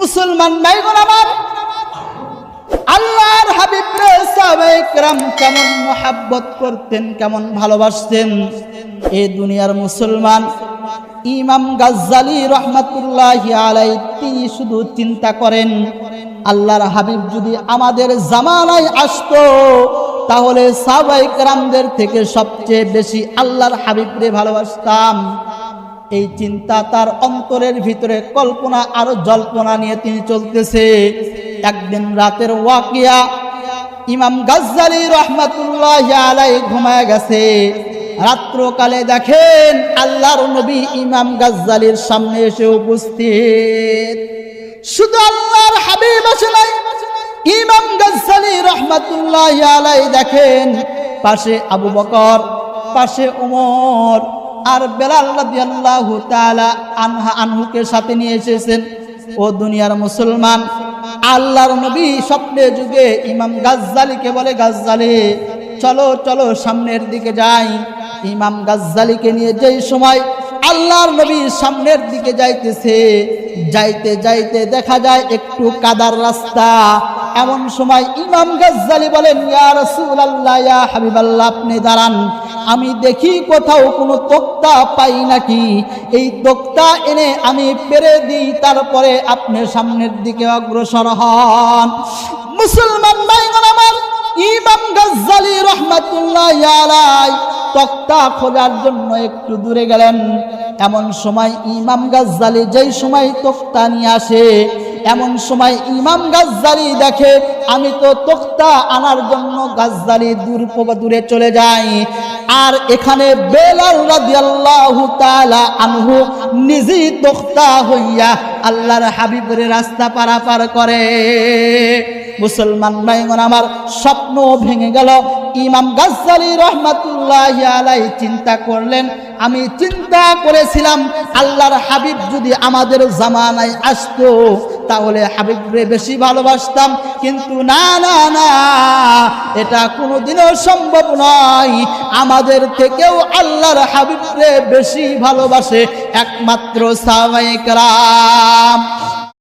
মুসলমান ভাইগণ আমার, আল্লাহর হাবিব রে কেমন মোহাব্বত করতেন, কেমন ভালোবাসতেন। এ দুনিয়ার মুসলমান, ইমাম গাজ্জালি রহমাতুল্লাহ আলাই তিনি শুধু চিন্তা করেন, আল্লাহর হাবিব যদি আমাদের জামানায় আসতো, তাহলে সাহাবাই কেরামদের থেকে সবচেয়ে বেশি আল্লাহর হাবিবরে ভালোবাসতাম। এই চিন্তা তার অন্তরের ভিতরে কল্পনা আরও জল্পনা নিয়ে তিনি চলতেছে। একদিন রাতের ওয়াকিয়া ইমাম গাজ্জালি রহমাতুল্লাহ আলাই ঘুমায় গেছে। রাত্রকালে দেখেন আল্লাহর নবী ইমাম গাজ্জালির সামনে এসে উপস্থিত। শুধু আল্লাহর হাবিব আসে নাই, ইমাম গাজ্জালি রহমাতুল্লাহ আলাই দেখেন পাশে আবু বকর, পাশে উমর আর বেলাল রাদিয়াল্লাহু তাআলা আনহা আনহুকে সাথে নিয়ে এসেছেন। ও দুনিয়ার মুসলমান, আল্লাহর নবী স্বপ্নে যুগে ইমাম গাজ্জালিকে বলে, গাজ্জালি, চলো চলো সামনের দিকে যাই। ইমাম গাজ্জালিকে নিয়ে যেই সময় আল্লাহর নবী সামনের দিকে যাইতেছে, যাইতে যাইতে দেখা যায় একটু কাদার রাস্তা। এমন সময় ইমাম গাজ্জালি বলেন, ইয়া রাসূলুল্লাহ, ইয়া হাবিবাল্লাহ, আপনি দাঁড়ান। আমি দেখি কোথাও কোনো তক্তা পাই নাকি। এই তক্তা এনে আমি পেরে দিই, তারপরে আপনি সামনের দিকে অগ্রসর হন। মুসলমান ভাইগণ আমার, ইমাম গাজ্জালি রহমাতুল্লাহ আলাই তক্তা খোঁজার জন্য একটু দূরে গেলেন। এমন সময় ইমাম গাজ্জালি যেই সময় তক্তা নিয়ে আসে এমন সময় ইমাম গাজ্জালি দেখে, আমি তো তক্তা আনার জন্য গাজ্জালি দূর দূরে চলে যাই। আর এখানে বেলাল রাদিয়াল্লাহু তাআলা আনহু নিজেই তক্তা হইয়া আল্লাহর হাবিবের রাস্তা পারাপার করে। মুসলমান ভাইগণ, আমার স্বপ্ন ভেঙে গেল। ইমাম গাজ্জালি রহমাতুল্লাহ আলাই চিন্তা করলেন, আমি চিন্তা করেছিলাম, আল্লাহর হাবিব যদি আমাদের জামানায় আসতো তাহলে হাবিবরে বেশি ভালোবাসতাম। কিন্তু না না না, এটা কোনোদিনও সম্ভব নয়। আমাদের থেকেও আল্লাহর হাবিবরে বেশি ভালোবাসে একমাত্র সাময়িক কেরাম।